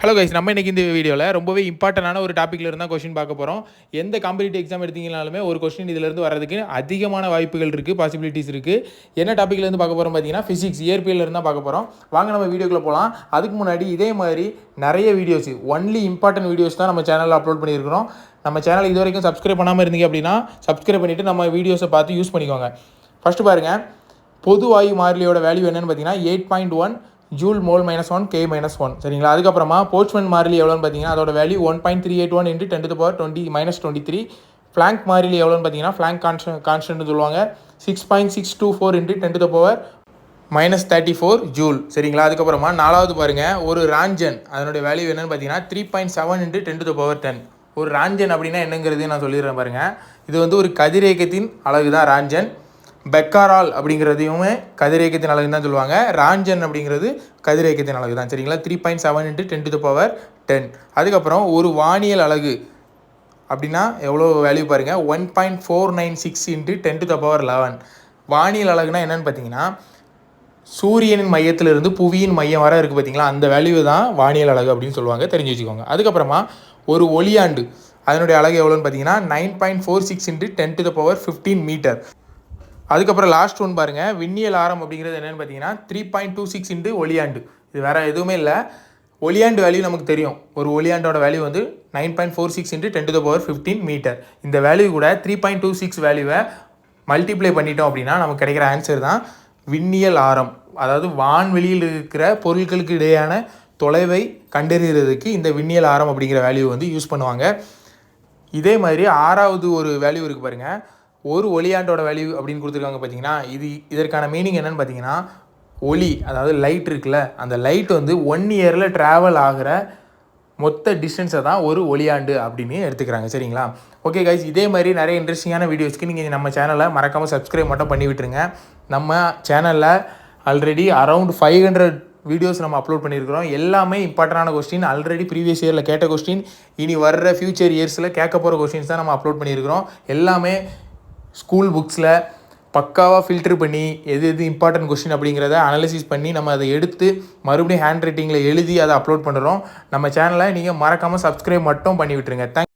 Hello guys நம்ம இன்னைக்கு இந்த வீடியோவில் ரொம்பவே இம்பார்ட்டண்டான ஒரு டாப்பிக்கில் இருந்தால் கொஸ்டின் பார்க்க போகிறோம் எந்த காம்படிட்டிவ் எக்ஸாம் எடுத்தீங்கனாலுமே ஒரு கொஸ்டின் இதிலிருந்து வர்றதுக்கு அதிகமான வாய்ப்புகள் இருக்குது பாசிபிலிட்டிஸ் இருக்குது என்ன டாப்பிக்லேருந்து பார்க்க போகிறோம் பார்த்தீங்கன்னா ஃபிசிக்ஸ் இயற்பியல் இருந்தால் பார்க்க போகிறோம் வாங்க நம்ம வீடியோக்குள்ளே போகலாம் அதுக்கு முன்னாடி இதே மாதிரி நிறைய வீடியோஸ் ஒன்லி இம்பார்ட்டன்ட் வீடியோஸ் தான் நம்ம சேனலில் அப்லோட் பண்ணியிருக்கிறோம். நம்ம சேனல் இது வரைக்கும் சப்ஸ்கிரைப் பண்ணாமல் இருந்தீங்க அப்படின்னா சப்ஸ்கிரைப் பண்ணிவிட்டு நம்ம வீடியோஸை பார்த்து யூஸ் பண்ணிக்கோங்க. ஃபஸ்ட்டு பாருங்கள் பொது வாயு மாறிலியோட வேல்யூ என்னென்னு பார்த்தீங்கன்னா eight point one joule mole minus one K minus one சரிங்களா? அதுக்கப்புறமா போர்ச்மன் மாறிலி எவ்வளோன்னு பார்த்தீங்கன்னா அதோட value one point three eight one into ten to power twenty minus twenty three Planck மாறிலி எவ்வளோன்னு பார்த்தீங்கன்னா ஃப்ளாங்க் கான்ஸ்டன் கான்ஸ்டன்ட் சொல்லுவாங்க. Six point six two four into ten to power minus thirty four joule சரிங்களா? அதுக்கப்புறமா நாலாவது பாருங்கள் ஒரு Roentgen அதனுடைய வேல்யூ என்னென்னு பார்த்தீங்கன்னா three point seven into ten to power ten ஒரு ராஞ்சன் அப்படின்னா என்னங்கிறது நான் சொல்லிடுறேன் பாருங்கள் இது வந்து ஒரு கதிரேக்கத்தின் அழகு தான் ராஞ்சன் பெக்காரால் அப்படிங்கிறதையுமே கதிரேக்கத்தின் அழகு தான் சொல்லுவாங்க. ராஞ்சன் அப்படிங்கிறது கதிரேக்கத்தின் அழகு தான். சரிங்களா? Three point seven into ten to power ten அதுக்கப்புறம் ஒரு வானியல் அழகு அப்படின்னா எவ்வளோ வேல்யூ பாருங்கள் one point four nine six into ten to the power eleven வானியல் அழகுனா என்னென்னு பார்த்தீங்கன்னா சூரியனின் மையத்திலிருந்து புவியின் மையம் வர இருக்குது பார்த்தீங்களா? அந்த வேல்யூ தான் வானியல் அழகு அப்படின்னு சொல்லுவாங்க. தெரிஞ்சு வச்சுக்கோங்க. அதுக்கப்புறமா ஒரு ஒளியாண்டு. அதனுடைய அழகு எவ்வளோன்னு பார்த்தீங்கன்னா nine point four six into ten to the power fifteen metre அதுக்கப்புறம் லாஸ்ட் ஒன் பாருங்கள் விண்ணியல் ஆரம் அப்படிங்கிறது என்னென்னு பார்த்தீங்கன்னா three point two six into ஒளியாண்டு. இது வேறு எதுவுமே இல்லை. ஒளியாண்டு வேல்யூ நமக்கு தெரியும். ஒரு ஒளியாண்டோட வேல்யூ வந்து nine point four six into ten to the power fifteen metre இந்த வேல்யூ கூட த்ரீ பாயிண்ட் டூ சிக்ஸ் வேல்யூவை மல்டிப்ளை பண்ணிட்டோம் அப்படின்னா நமக்கு கிடைக்கிற ஆன்சர் தான் விண்ணியல் ஆரம். அதாவது வான்வெளியில் இருக்கிற பொருட்களுக்கு இடையான தொலைவை கண்டறிகிறதுக்கு இந்த விண்ணியல் ஆரம் அப்படிங்கிற வேல்யூ வந்து யூஸ் பண்ணுவாங்க. இதே மாதிரி ஆறாவது ஒரு வேல்யூ இருக்குது பாருங்கள் ஒரு ஒளியாண்டோட வேல்யூ அப்படின்னு கொடுத்துருக்காங்க பார்த்தீங்கன்னா இது இதற்கான மீனிங் என்னன்னு பார்த்தீங்கன்னா ஒளி அதாவது லைட் இருக்குல்ல அந்த லைட் வந்து ஒன் இயரில் ட்ராவல் ஆகிற மொத்த டிஸ்டன்ஸை தான் ஒரு ஒளியாண்டு அப்படின்னு எடுத்துக்கிறாங்க. சரிங்களா? ஓகே கைஸ் இதே மாதிரி நிறைய இன்ட்ரெஸ்டிங்கான வீடியோஸ்க்கு நீங்கள் நம்ம சேனலை மறக்காமல் சப்ஸ்கிரைப் மட்டும் பண்ணி விட்டுருங்க. நம்ம சேனலில் already around five hundred videos நம்ம அப்லோட் பண்ணியிருக்கிறோம். எல்லாமே இம்பார்ட்டண்டான கொஸ்டின் ஆல்ரெடி ப்ரீவியஸ் இயரில் கேட்ட கொஸ்டின் இனி வர்ற ஃபியூச்சர் இயர்ஸில் கேட்க போகிற கொஸ்டின்ஸ் தான் நம்ம அப்லோட் பண்ணியிருக்கிறோம். எல்லாமே ஸ்கூல் புக்ஸில் பக்காவாக ஃபில்டர் பண்ணி எது எது இம்பார்ட்டன்ட் கொஸ்டின் அப்படிங்கிறத அனலிசிஸ் பண்ணி நம்ம அதை எடுத்து மறுபடியும் ஹேண்ட் ரைட்டிங்கில் எழுதி அதை அப்லோட் பண்ணுறோம் நம்ம சேனலை நீங்கள் மறக்காமல் சப்ஸ்கிரைப் மட்டும் பண்ணி விட்டுருங்க தேங்க்